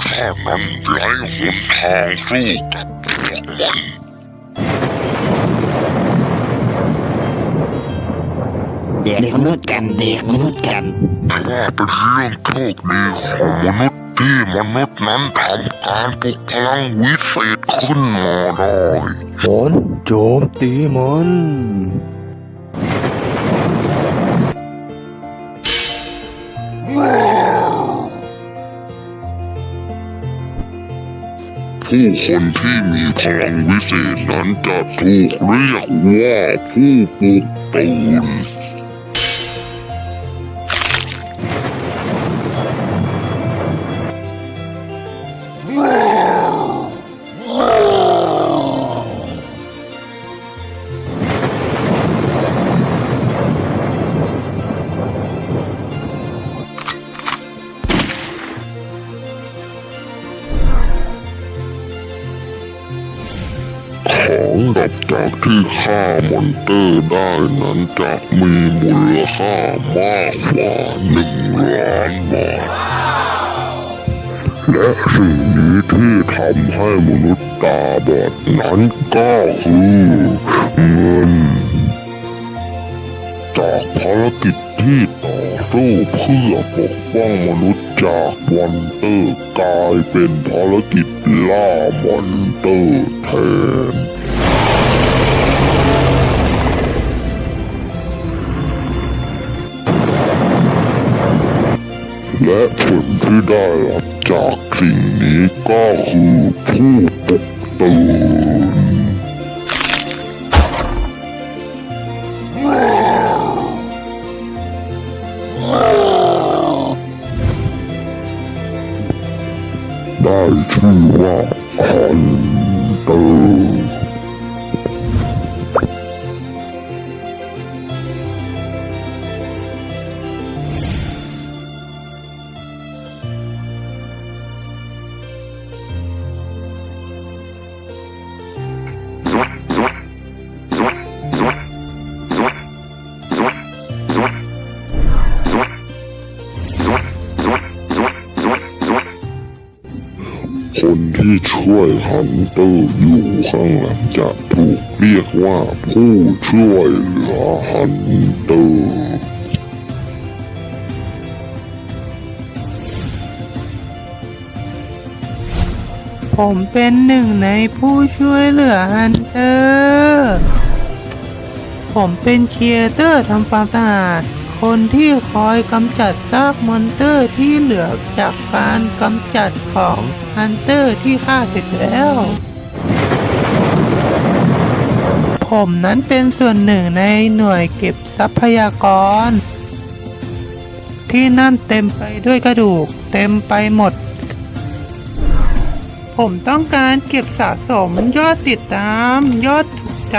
มนุษย์ชาตินั้นไร้หนทางสู้กับพวกมันเด็กมนุษย์กันเด็กมนุษย์กันแต่ว่าเป็นเรื่องโชคดีของมนุษย์ที่มนุษย์นั้นทำการปลุกพลังวิเศษขึ้นมาได้ฝนโจมตีมัน ผู้คนที่มีพลังวิเศษนั้นจะถูกเรียกว่าผู้ปลุกตื่นากที่ฆ่ามอนเตอร์ได้นั้นจะมีมูลค่ามากกว่าหนึ่งล้านบาท และสิ่งนี้ที่ทำให้มนุษย์ตาบอดนั้นก็คือเงิน จากภารกิจที่ต่อสู้เพื่อปกป้องมนุษย์จากมอนเตอร์กลายเป็นภารกิจล่ามอนเตอร์แทน และผลที่ได้รับจากสิ่งนี้ก็คือผู้ปลุกตื่นได้ชื่อว่าฮันเตอร์ คนที่ช่วยฮันเตอร์อยู่ข้างหลังจะถูกเรียกว่าผู้ช่วยเหลือฮันเตอร์ผมเป็นหนึ่งในผู้ช่วยเหลือฮันเตอร์ ผมเป็นครีเอเตอร์ทำความสะอาด คนที่คอยกำจัดซากมอนเตอร์ที่เหลือจากการกำจัดของฮันเตอร์ที่ฆ่าเสร็จแล้ว ผมนั้นเป็นส่วนหนึ่งในหน่วยเก็บทรัพยากร ที่นั่นเต็มไปด้วยกระดูกเต็มไปหมด ผมต้องการเก็บสะสมยอดติดตามยอดถูกใจ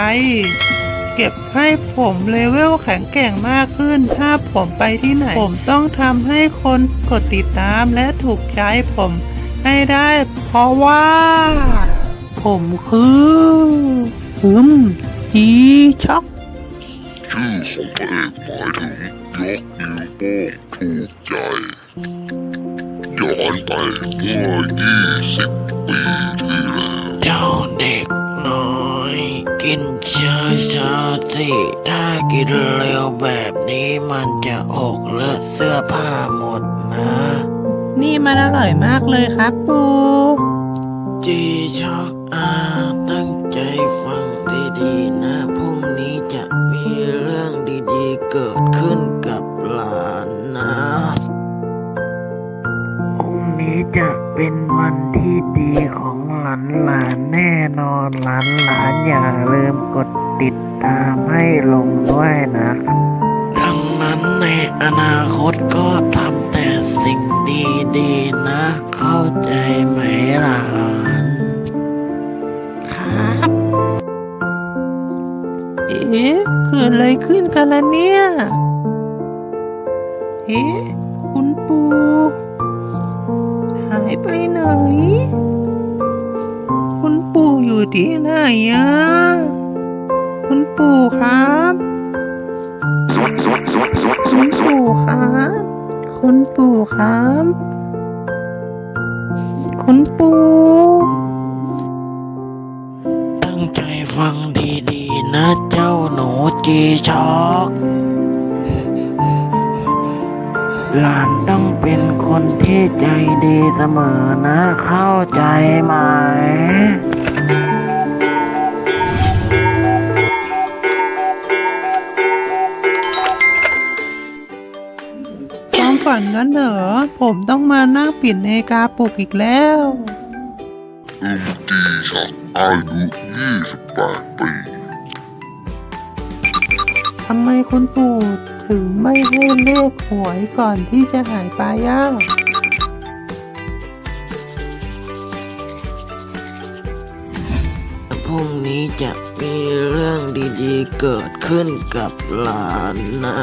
เก็บให้ผมเลเวลแข็งแกร่งมากขึ้น ถ้าผมไปที่ไหน ผมต้องทำให้คนกดติดตามและถูกใจผมให้ได้ เพราะว่า ผมคือฮึมจีช็อกชื่อของพระเอกหมายถึงยกนิ้วโป้งถูกใจย้อนไปเมื่อ20ปีที่แล้วเจ้าเด็ก น้อย กินช้าช้าๆสิ ถ้ากินเร็วแบบนี้มันจะหกเลอะเสื้อผ้าหมดนะ นี่มันอร่อยมากเลยครับปูจีช็อกอาตั้งใจฟังดีๆนะพรุ่งนี้จะมีเรื่องดีๆเกิดขึ้นกับหลานนะพรุ่งนี้จะเป็นวันที่ดีของหลานหลานแน่นอนหลานหลานอย่าลืมกดติดตามให้ลงด้วยนะครับดังนั้นในอนาคตก็ทำแต่สิ่งดีๆนะ เข้าใจไหมหลานครับเอ๊ะเกิดอะไรขึ้นกันล่ะเนี่ยเอ๊ะ ที่ไหนอะคุณปู่ครับคุณปู่ครับคุณปู่ครับคุณปู่ตั้งใจฟังดีๆ นะเจ้าหนูจีช็อกหลานต้องเป็นคนที่ใจดีเสมอนะเข้าใจไหมความ ผมต้องมานั่งปิดนาฬิกาปลุกอีกแล้วอึมจีชักอายุ28ปีทำไมคุณปู่ถึงไม่ให้เลขหวยก่อนที่จะหายไปอะพรุ่งนี้จะมีเรื่องดีๆเกิดขึ้นกับหลานนะ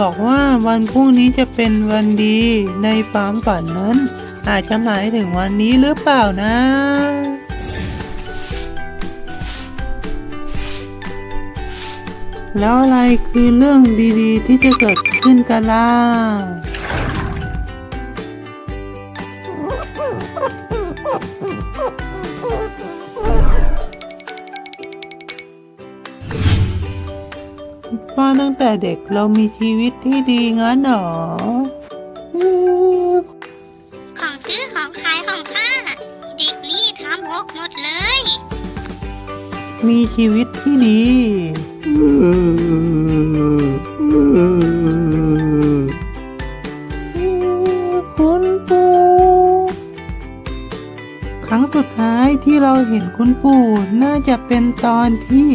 บอกว่าวันพรุ่งนี้จะเป็นวันดีในความฝันนั้น อาจจะหมายถึงวันนี้หรือเปล่านะแล้วอะไรคือเรื่องดีๆ ที่จะเกิดขึ้นกันล่ะ แต่เด็กเรามีชีวิตที่ดีงั้นเหรออืมของซื้อของขายของข้าเด็กนี่ทำหกหมดเลย มีชีวิตที่ดีคุณปู่ ครั้งสุดท้ายที่เราเห็นคุณปู่น่าจะเป็นตอนที่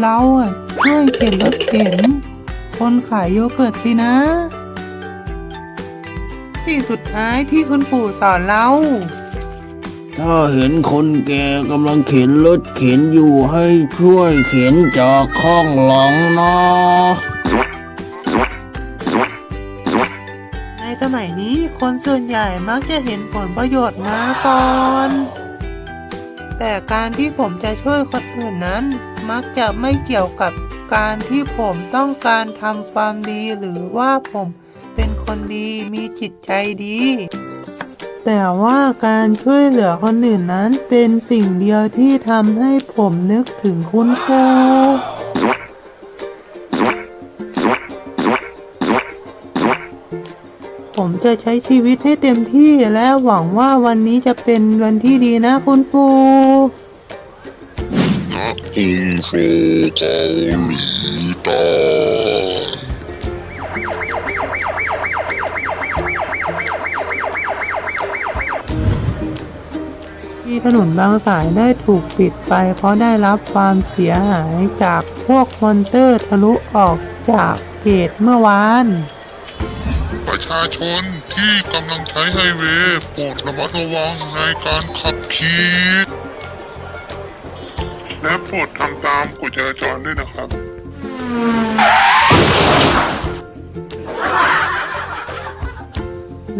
เราอะช่วยเข็นรถเข็น คนขายโยเกิร์ตสินะ สิ่งสุดท้ายที่คุณปู่สอนเรา ถ้าเห็นคนแก่กำลังเข็นรถเข็นอยู่ให้ช่วยเข็นจากข้างหลังนะในสมัยนี้คนส่วนใหญ่มักจะเห็นผลประโยชน์มาก่อนแต่การที่ผมจะช่วยคนอื่นนั้น มักจะไม่เกี่ยวกับ การที่ผมต้องการทำความดีหรือว่าผมเป็นคนดีมีจิตใจดี แต่ว่าการช่วยเหลือคนอื่นนั้นเป็นสิ่งเดียวที่ทำให้ผมนึกถึงคุณปูผมจะใช้ชีวิตให้เต็มที่และหวังว่าวันนี้จะเป็นวันที่ดีนะคุณปู ณกรุงโซลเกาหลีใต้ที่ถนนบางสายได้ถูกปิดไปเพราะได้รับความเสียหายจากพวกมอนเตอร์ทะลุออกจากเกตเมื่อวาน ประชาชนที่กำลังใช้ไฮเวย์โปรดระมัดระวังในการขับขี่ และโปรดทำตามกฎจราจรด้วยนะครับ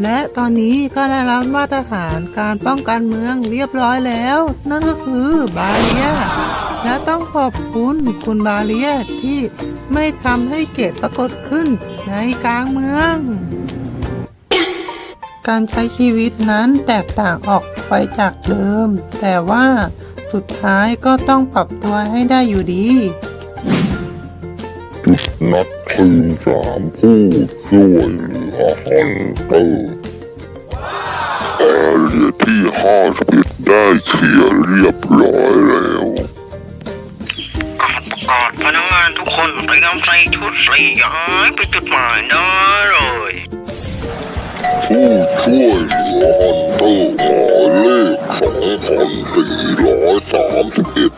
และตอนนี้ก็ได้รับมาตรฐานการป้องกันเมืองเรียบร้อยแล้ว นั่นก็คือบาเลีย และต้องขอบคุณคุณบาเลียที่ไม่ทำให้เกตปรากฏขึ้นในกลางเมือง การใช้ชีวิตนั้นแตกต่างออกไปจากเดิม แต่ว่า สุดท้ายก็ต้องปรับตัวให้ได้อยู่ดีจุดนัดทีมสามผู้ช่วยเหลือฮันเตอร์แอเรียที่ห้าสิบเอ็ดได้เคลียร์เรียบร้อยแล้วประกาศพนักงานทุกคนเตรียมใส่ชุดใส่ย้ายไปจุดหมายได้เลย ผู้ช่วยเหลือฮันเตอร์หมายเลขสองพันสี่ร้อยสามสิบเอ็ด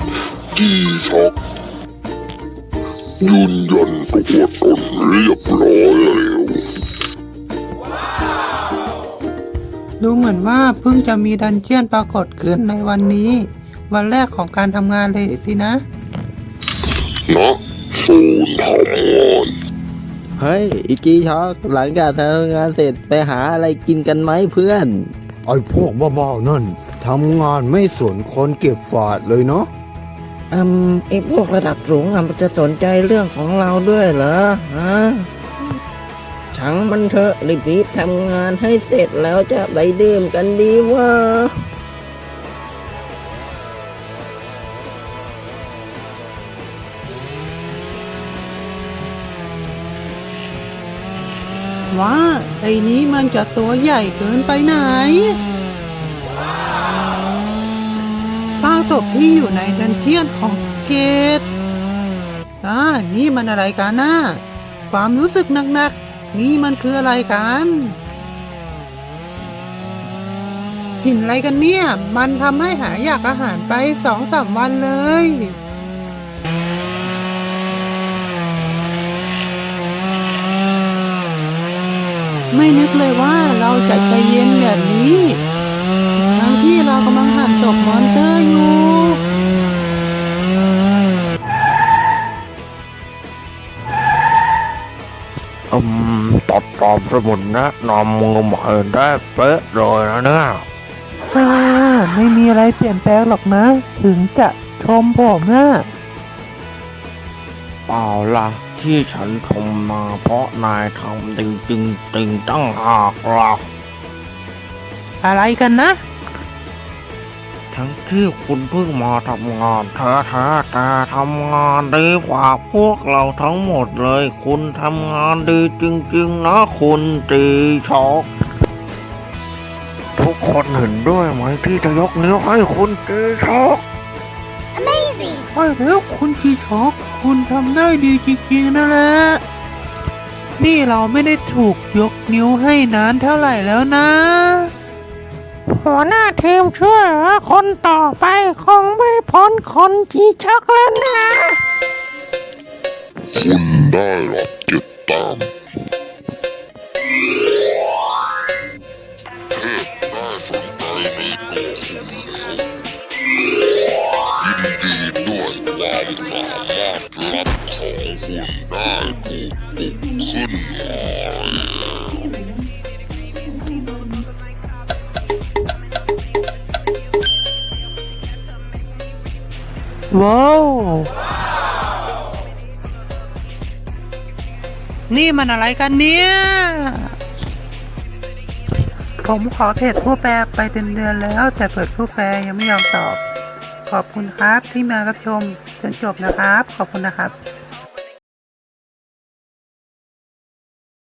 จีช็อกยืนยันตัวตนเรียบร้อยแล้วดูเหมือนว่าเพิ่งจะมีดันเจียนปรากฏขึ้นในวันนี้ วันแรกของการทำงานเลยสินะณโซนทำงาน เฮ้ยอีจีช็อกหลังจากทำงานเสร็จไปหาอะไรกินกันไหมเพื่อน ไอ้พวกบ้าๆนั่นทำงานไม่สนคนเก็บฝาดเลยเนาะอืมไอพวกระดับสูงอะมันจะสนใจเรื่องของเราด้วยเหรอฮะช่างมันเถอะรีบๆทำงานให้เสร็จแล้วจะไปดื่มกันดีว่า ไอ้นี้มันจะตัวใหญ่เกินไปไหนสร้างศพที่อยู่ในดันเจียนของเกตอ่านี่มันอะไรกันนะความรู้สึกหนักๆ นี่มันคืออะไรกันกลิ่นอะไรกันเนี่ย มันทำให้หายอยากอาหารไปสองสามวันเลย ไม่นึกเลยว่าเราจะใจเย็นแบบนี้ทั้งที่เรากำลังหั่นศพมอนเตอร์อยู่อืมตัดตามสมุดแนะนำมือใหม่ได้เป๊ะเลยนะเนี่ยอ่าไม่มีอะไรเปลี่ยนแปลงหรอกนะ ถึงจะชมผมนะเปล่าล่ะ ที่ฉันชมมาเพราะนายทำจริงจริงจริงตั้งหากล่ะอะไรกันนะ ทั้งที่คุณเพิ่งมาทำงานแท้ๆแต่ทำงานดีกว่าพวกเราทั้งหมดเลย คุณทำงานดีจริง ๆ นะ คุณตีช็อกทุกคนเห็นด้วยไหมที่จะยกนิ้วให้คุณตีช็อก ใช่แล้วคุณชีช็อกคุณทำได้ดีจริงๆนั่นแหละนี่เราไม่ได้ถูกยกนิ้วให้นานเท่าไหร่แล้วนะ หัวหน้าทีมช่วยเหลือคนต่อไปคงไม่พ้นคนจีชักแล้วนะ คุณได้รับติดตาม ว้าว นี่มันอะไรกันเนี่ย ผมขอเพจผู้แปลไปเดือนแล้ว แต่เพจผู้แปลยังไม่ยอมตอบ ขอบคุณครับที่มารับชมจนจบนะครับ ขอบคุณนะครับ